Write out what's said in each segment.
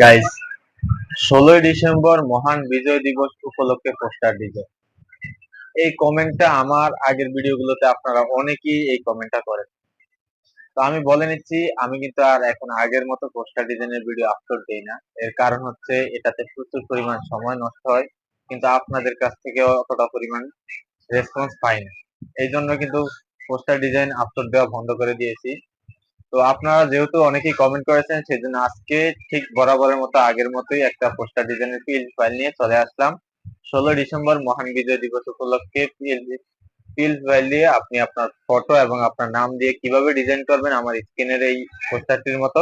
Guys ষোলোই December মহান বিজয় দিবস উপলক্ষে পোস্টার ডিজাইন এই কমেন্টটা আমার আগের ভিডিওগুলোতে আপনারা অনেকেই এই কমেন্টটা করেন। তো আমি বলে নিচ্ছি, আমি কিন্তু আর এখন আগের মতো পোস্টার ডিজাইনের ভিডিও আপলোড দিই না। এর কারণ হচ্ছে, এটাতে প্রচুর পরিমাণ সময় নষ্ট হয়, কিন্তু আপনাদের কাছ থেকে অতটা পরিমাণ রেসপন্স পাই না। এই জন্য কিন্তু পোস্টার ডিজাইন আপলোড দেওয়া বন্ধ করে দিয়েছি। তো আপনারা যেহেতু অনেকেই কমেন্ট করেছেন, সেজন্য আজকে ঠিক বরাবরের মতো আগের মতোই একটা পোস্টার ডিজাইনের পিএল ফাইল নিয়ে চলে আসলাম। ষোলো ডিসেম্বর মহান বিজয় দিবস উপলক্ষে পিএল পিএল ফাইল দিয়ে আপনি আপনার ফটো এবং আপনার নাম দিয়ে কীভাবে ডিজাইন করবেন আমার স্ক্রিনের এই পোস্টারটির মতো।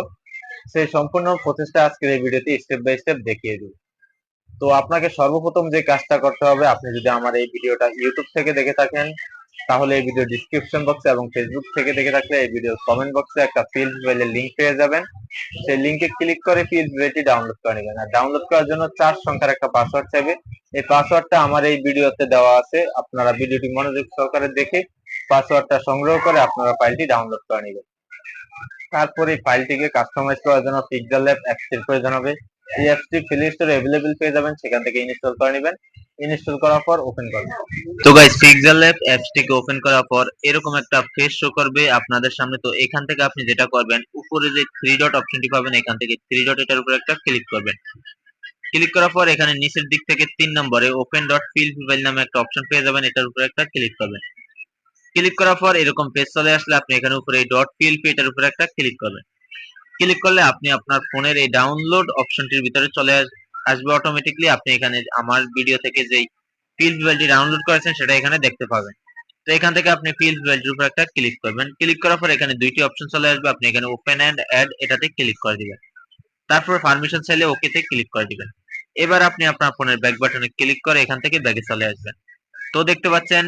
সেই সম্পূর্ণ প্রচেষ্টা আজকের এই ভিডিওতে স্টেপ বাই স্টেপ দেখিয়ে দিব। তো আপনাকে সর্বপ্রথম যে কাজটা করতে হবে, আপনি যদি আমার এই ভিডিওটা ইউটিউব থেকে দেখে থাকেন তাহলে এই ভিডিও ডিসক্রিপশন বক্সে এবং ফেসবুক থেকে দেখে থাকলে এই ভিডিও কমেন্ট বক্সে একটা ফিল্ড ফাইলের লিংক পেয়ে যাবেন। সেই লিংকে ক্লিক করে ফিল্ড ফাইলটি ডাউনলোড করে নেবেন। আর ডাউনলোড করার জন্য চার সংখ্যার একটা পাসওয়ার্ড চাইবে। এই পাসওয়ার্ডটা আমার এই ভিডিওতে দেওয়া আছে। আপনারা ভিডিওটি মনোযোগ সহকারে দেখে পাসওয়ার্ডটা সংগ্রহ করে আপনারা ফাইলটি ডাউনলোড করে নেবেন। তারপরে এই ফাইলটিকে কাস্টমাইজ করার জন্য পিক্সেল ল্যাব অ্যাপসটির প্রয়োজন হবে। এই অ্যাপসটি প্লে স্টোরে অ্যাভেলেবেল পেয়ে যাবেন। সেখান থেকে ইনস্টল করে নেবেন। ইনস্টল করার পর ওপেন করবেন তো গাইস পিক্সেল ল্যাব অ্যাপসটিকে ওপেন করার পর এরকম একটা ফেস শো করবে আপনাদের সামনে। তো এখান থেকে আপনি যেটা করবেন, উপরে যে থ্রি ডট অপশনটি পাবেন, এখান থেকে থ্রি ডট এটার উপর একটা ক্লিক করবেন। ক্লিক করার পর এখানে নিচের দিক থেকে তিন নম্বরে ওপেন ডট ফিল ফাইল নামে একটা অপশন পেয়ে যাবেন, এটার উপর একটা ক্লিক করবেন। ক্লিক করার পর এরকম পেজ চলে আসলে আপনি এখানে উপরে এই ডট পিএলপি এটার উপর একটা ক্লিক করবেন। ক্লিক করলে আপনি আপনার ফোনের এই ডাউনলোড অপশনটির ভিতরে চলে আসবে অটোমেটিকলি আপনি এখানে আমার ভিডিও থেকে যেই পিএলপি ফাইলটি ডাউনলোড করেছেন, সেটা এখানে দেখতে পাবেন। তো এখান থেকে আপনি পিএলপি ফাইলটির উপর একটা ক্লিক করবেন। ক্লিক করার পর এখানে দুইটি অপশন চলে আসবে। আপনি এখানে ওপেন এন্ড অ্যাড এটাতে ক্লিক করে দিবেন। তারপর পারমিশন চাইলে ওকেতে ক্লিক করে দিবেন। এবার আপনি আপনার ফোনের ব্যাক বাটনে ক্লিক করে এখান থেকে ব্যাগে চলে আসবেন। তো দেখতে পাচ্ছেন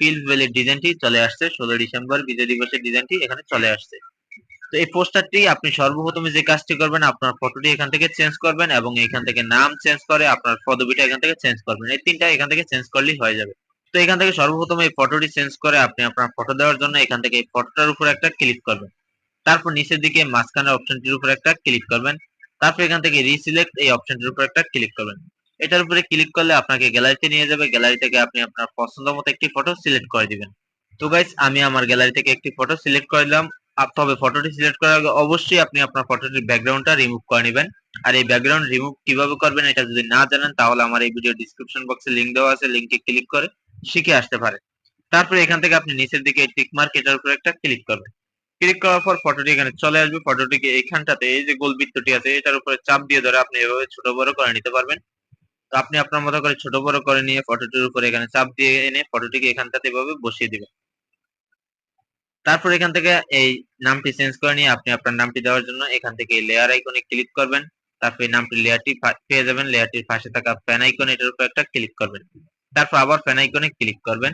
ফিল ভ্যালির ডিজাইনটি চলে আসছে। ষোলো ডিসেম্বর বিজয় দিবসের ডিজাইনটি এখানে চলে আসছে। তো এই পোস্টারটি আপনি সর্বপ্রথমে যে কাজটি করবেন, আপনার ফটোটি এখান থেকে চেঞ্জ করবেন এবং এখান থেকে নাম চেঞ্জ করে আপনার পদবিটা এখান থেকে চেঞ্জ করবেন। এই তিনটা এখান থেকে চেঞ্জ করলেই হয়ে যাবে। তো এখান থেকে সর্বপ্রথম এই ফটোটি চেঞ্জ করে আপনি আপনার ফটো দেওয়ার জন্য এখান থেকে এই ফটোটার উপর একটা ক্লিক করবেন। তারপর নিচের দিকে মাঝখানের অপশনটির উপর একটা ক্লিক করবেন। তারপর এখান থেকে রিসিলেক্ট এই অপশনটির উপর একটা ক্লিক করবেন। এটার উপরে ক্লিক করলে আপনাকে গ্যালারিতে নিয়ে যাবে। গ্যালারি থেকে আপনি আপনার পছন্দ মতো একটি ফটো সিলেক্ট করে দিবেন। তো গাইস আমি আমার গ্যালারি থেকে একটি ফটো সিলেক্ট করে দিলাম। তবে ফটোটি সিলেক্ট করার আগে অবশ্যই আপনি আপনার ফটোটির ব্যাকগ্রাউন্ডটা রিমুভ করে নেবেন। আর এই ব্যাকগ্রাউন্ড রিমুভ কীভাবে করবেন এটা যদি না জানেন, তাহলে আমার এই ভিডিও ডিসক্রিপশন বক্সে লিংক দেওয়া আছে লিংকে ক্লিক করে শিখে আসতে পারে তারপরে এখান থেকে আপনি নিচের দিকে টিক মার্ক এটার উপর একটা ক্লিক করবেন। ক্লিক করার পর ফটোটি এখানে চলে আসবে। ফটোটিকে এইখানটাতে এই যে গোল বৃত্তটি আছে, এটার উপরে চাপ দিয়ে ধরে আপনি এভাবে ছোট বড় করে নিতে পারবেন। তো আপনি আপনার মতো করে ছোট বড় করে নিয়ে ফটোটির উপরে এখানে চাপ দিয়ে এনে ফটোটিকে এখানটাতে এভাবে বসিয়ে দিবেন। তারপর এখান থেকে এই নামটি চেঞ্জ করে নিয়ে আপনি আপনার নামটি দেওয়ার জন্য এখান থেকে লেয়ার আইকনে ক্লিক করবেন। তারপর নামটি লেয়ারটি পেয়ে যাবেন। লেয়ারটির পাশে থাকা ফ্যান আইকন এটার উপর একটা ক্লিক করবেন। তারপর আবার ফ্যান আইকনে ক্লিক করবেন।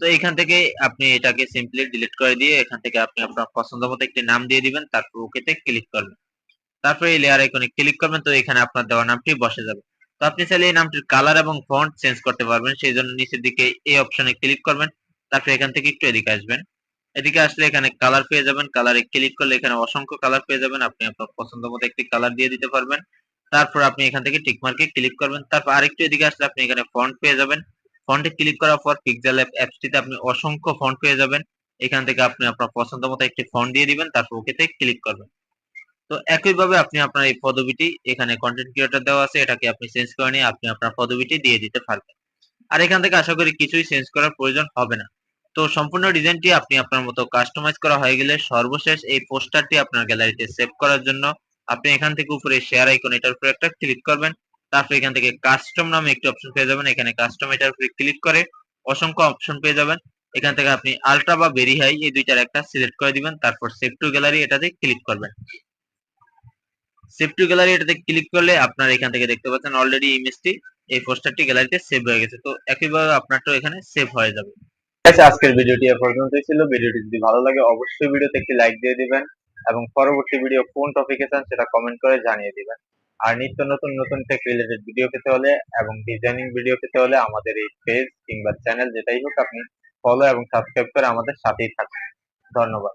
তো এখান থেকে আপনি এটাকে সিম্পলি ডিলিট করে দিয়ে এখান থেকে আপনি আপনার পছন্দ মতো একটি নাম দিয়ে দিবেন। তারপর ওকেতে ক্লিক করবেন। তারপর এই লেয়ার আইকনে ক্লিক করবেন তো এখানে আপনার দেওয়া নামটি বসে যাবে। তো আপনি চাইলে এই নামটির কালার এবং ফন্ট চেঞ্জ করতে পারবেন। সেই জন্য নিচের দিকে এই অপশনে ক্লিক করবেন। তারপর এখান থেকে একটু এদিকে আসবেন। এদিকে আসলে এখানে কালার পেয়ে যাবেন। কালারে ক্লিক করলে এখানে অসংখ্য কালার পেয়ে যাবেন। আপনি আপনার পছন্দ মতো একটি কালার দিয়ে দিতে পারবেন। তারপর আপনি এখান থেকে টিক মার্কে ক্লিক করবেন। তারপর আরেকটু এদিকে আসলে আপনি এখানে ফন্ট পেয়ে যাবেন। ফন্টে ক্লিক করার পর পিক্সেল অ্যাপ অ্যাপসটিতে আপনি অসংখ্য ফন্ট পেয়ে যাবেন। এখান থেকে আপনি আপনার পছন্দ মতো একটি ফন্ট দিয়ে দিবেন। তারপর ওকেতে ক্লিক করবেন। তো একইভাবে আপনি আপনার এই পদবিটি এখানে কন্টেন্ট ক্রিয়েটর দেওয়া আছে। এটাকে আপনি চেঞ্জ করে নিয়ে আপনি আপনার পদবিটি দিয়ে দিতে পারবেন। আর এখান থেকে আশা করি কিছুই চেঞ্জ করার প্রয়োজন হবে না। তো সম্পূর্ণ ডিজাইনটি আপনি আপনার মতো কাস্টমাইজ করা হয়ে গেলে সর্বশেষ এই পোস্টারটি আপনার গ্যালারিতে সেভ করার জন্য আপনি এখান থেকে উপরে শেয়ার আইকন এটার উপরে একটা ক্লিক করবেন। তারপর এখান থেকে কাস্টম নামে একটি অপশন পেয়ে যাবেন। এখানে কাস্টম এটার উপরে ক্লিক করে অসংখ্য অপশন পেয়ে যাবেন। এখান থেকে আপনি আলট্রা বা ভেরি হাই এই দুইটার একটা সিলেক্ট করে দিবেন। তারপর সেভ টু গ্যালারি এটাতে ক্লিক করবেন। সেভ টু গ্যালারি এটাতে ক্লিক করলে আপনার এখান থেকে দেখতে পাচ্ছেন অলরেডি ইমেজটি এই পোস্টারটি গ্যালারিতে সেভ হয়ে গেছে। তো একইভাবে আপনারটাও এখানে সেভ হয়ে যাবে। আচ্ছা আজকের ভিডিওটি এ পর্যন্তই ছিল। ভিডিওটি যদি ভালো লাগে, অবশ্যই ভিডিওতে একটি লাইক দিয়ে দিবেন এবং পরবর্তী ভিডিও কোন টপিকে চান সেটা কমেন্ট করে জানিয়ে দিবেন। আর নিত্য নতুন নতুন টেক রিলেটেড ভিডিও পেতে হলে এবং ডিজাইনিং ভিডিও পেতে হলে আমাদের এই পেজ কিংবা চ্যানেল যেটাই হোক আপনি ফলো এবং সাবস্ক্রাইব করে আমাদের সাথেই থাকুন। ধন্যবাদ।